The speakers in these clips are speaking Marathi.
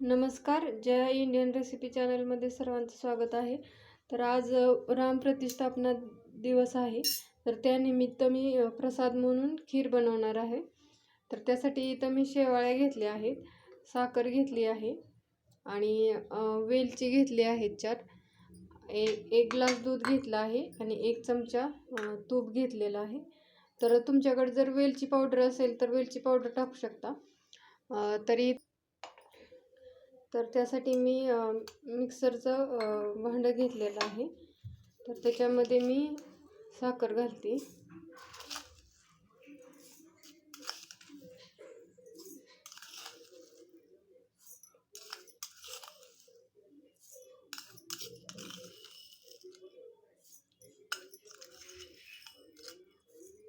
नमस्कार ज्या इंडियन रेसिपी चॅनलमध्ये सर्वांचं स्वागत आहे. तर आज राम प्रतिष्ठापना दिवस आहे. तर त्यानिमित्त मी प्रसाद म्हणून खीर बनवणार आहे. तर त्यासाठी इथं मी शेवाळ्या घेतल्या आहेत साखर घेतली आहे आणि वेलची घेतली आहेत चार ए एक ग्लास दूध घेतलं आहे आणि एक चमचा तूप घेतलेला आहे. तर तुमच्याकडे जर वेलची पावडर असेल तर वेलची पावडर टाकू शकता. तरी तर त्यासाठी मी मिक्सरचं भांडं घेतलेलं आहे. तर त्याच्यामध्ये मी साखर घालते.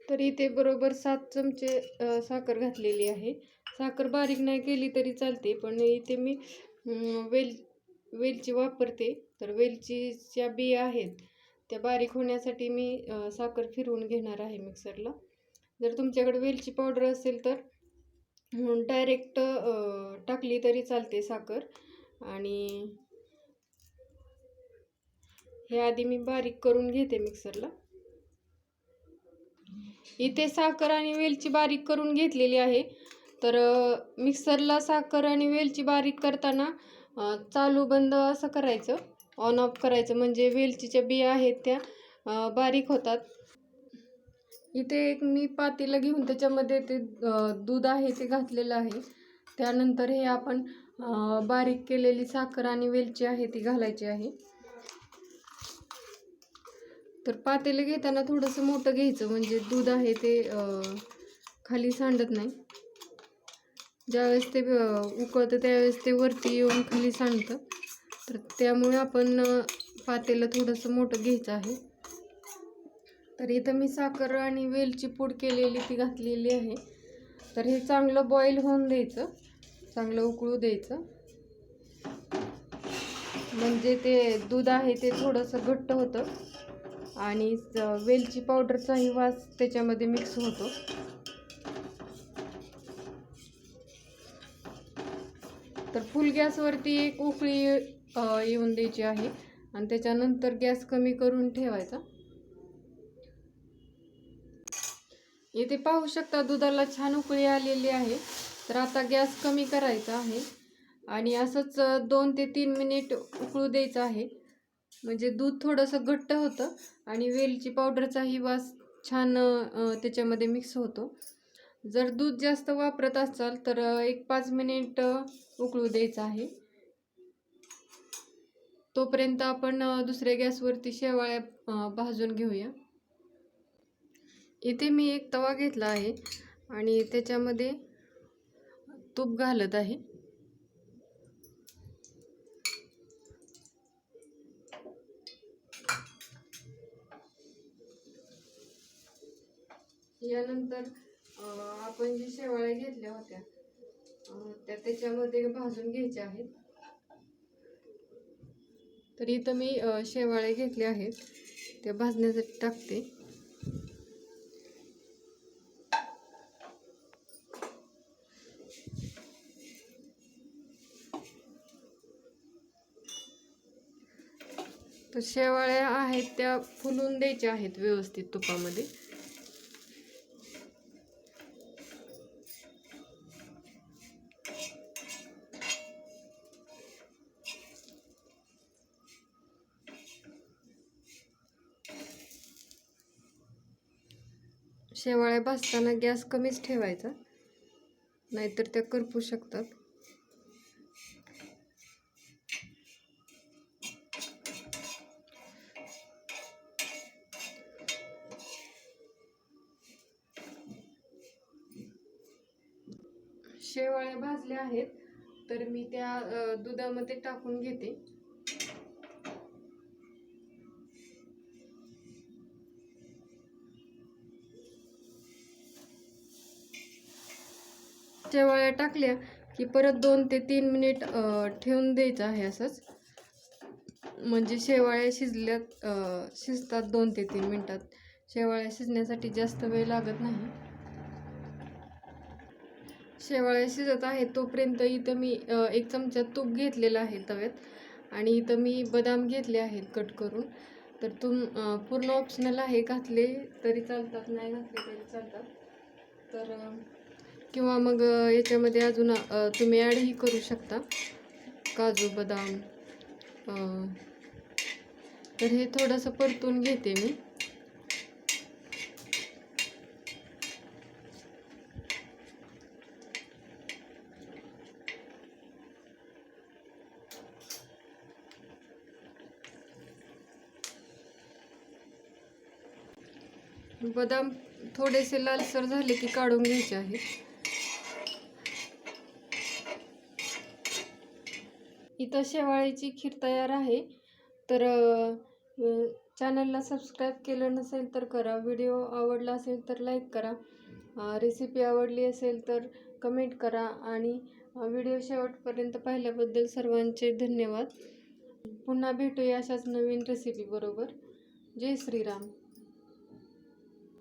तर इथे बरोबर सात चमचे साखर घातलेली आहे. साखर बारीक नाही केली तरी चालते पण इथे मी वेल वेलची वापरते. तर वेलचीच्या बिया आहेत त्या बारीक होण्यासाठी मी साखर फिरवून घेणार आहे मिक्सरला जर तुमच्याकडे वेलची पावडर असेल तर डायरेक्ट टाकली तरी चालते साखर. आणि हे आधी मी बारीक करून घेते मिक्सरला इथे साखर आणि वेलची बारीक करून घेतलेली आहे. तर मिक्सरला साखर आणि वेलची बारीक करताना चालू बंद असं करायचं. ऑन ऑफ करायचं. म्हणजे वेलचीच्या बिया आहेत त्या बारीक होतात. इथे एक मी पातेलं घेऊन त्याच्यामध्ये ते दूध आहे ते घातलेलं आहे. त्यानंतर हे आपण बारीक केलेली साखर आणि वेलची आहे ती घालायची आहे. तर पातेलं घेताना थोडंसं मोठं घ्यायचं. म्हणजे दूध आहे ते खाली सांडत नाही. ज्यावेळेस ते उकळतं त्यावेळेस ते वरती येऊन खाली सांडतं. तर त्यामुळे आपण पातेलं थोडंसं मोठं घ्यायचं आहे. तर इथं मी साखर आणि वेलची पूड केलेली ती घातलेली आहे. तर हे चांगलं बॉईल होऊन द्यायचं. चांगलं उकळू द्यायचं. म्हणजे ते दूध आहे ते थोडंसं घट्ट होतं. आणि स- वेलची पावडरचाही वास त्याच्यामध्ये मिक्स होतो. तर फुल गॅसवरती एक उकळी येऊन द्यायची आहे. आणि त्याच्यानंतर गॅस कमी करून ठेवायचा. इथे पाहू शकता दुधाला छान उकळी आलेली आहे. तर आता गॅस कमी करायचा आहे. आणि असंच दोन ते तीन मिनिट उकळू द्यायचं आहे. म्हणजे दूध थोडंसं घट्ट होतं. आणि वेलची पावडरचाही वास छान त्याच्यामध्ये मिक्स होतो. जर दूध जास्त वापरत असाल तर एक पाच मिनिट उकळू द्यायचं आहे. तोपर्यंत आपण दुसऱ्या गॅसवरती शेवाळ्या भाजून घेऊया. इथे मी एक तवा घेतला आहे आणि त्याच्यामध्ये तूप घालत आहे. यानंतर आपण जे शेवाळ्या घेतल्या होत्या त्या त्याच्यामध्ये भाजून घ्यायच्या आहेत. तर इथं मी शेवाळे घेतले आहेत. ते भाजण्यासाठी टाकते. तर शेवाळ्या आहेत त्या फुलून द्यायच्या आहेत व्यवस्थित तुपामध्ये. शेवाळ्या भाजताना गॅस कमीच ठेवायचा. नाहीतर त्या करपू शकतात. शेवाळ्या भाजल्या आहेत तर मी त्या दुधामध्ये टाकून घेते. शेवाळ्या टाकल्या की परत दोन ते तीन मिनिट ठेवून द्यायचं आहे असंच. म्हणजे शेवाळ्या शिजल्यात शिजतात दोन ते तीन मिनटात. शेवाळ्या शिजण्यासाठी जास्त वेळ लागत नाही. शेवाळ्या शिजत आहे तोपर्यंत इथं मी एक चमचा तूप घेतलेला आहे तव्यात. आणि इथं मी बदाम घेतले आहेत कट करून. तर तुम पूर्ण ऑप्शनल आहे घातले तरी चालतात नाही घातले तरी चालतात. तर किंवा मग याच्यामध्ये अजून तुम्ही ॲडही करू शकता. काजू बदाम तर हे थोडंसं परतून घेते मी. बदाम थोडेसे लालसर झाले की काढून घ्यायचे आहेत. इथं शेवाळ्याची खीर तयार आहे. तर चॅनलला सबस्क्राईब केलं नसेल तर करा. व्हिडिओ आवडला असेल तर लाईक करा. रेसिपी आवडली असेल तर कमेंट करा. आणि व्हिडिओ शेवटपर्यंत पाहिल्याबद्दल सर्वांचे धन्यवाद. पुन्हा भेटूया अशाच नवीन रेसिपी बरोबर. जय श्रीराम.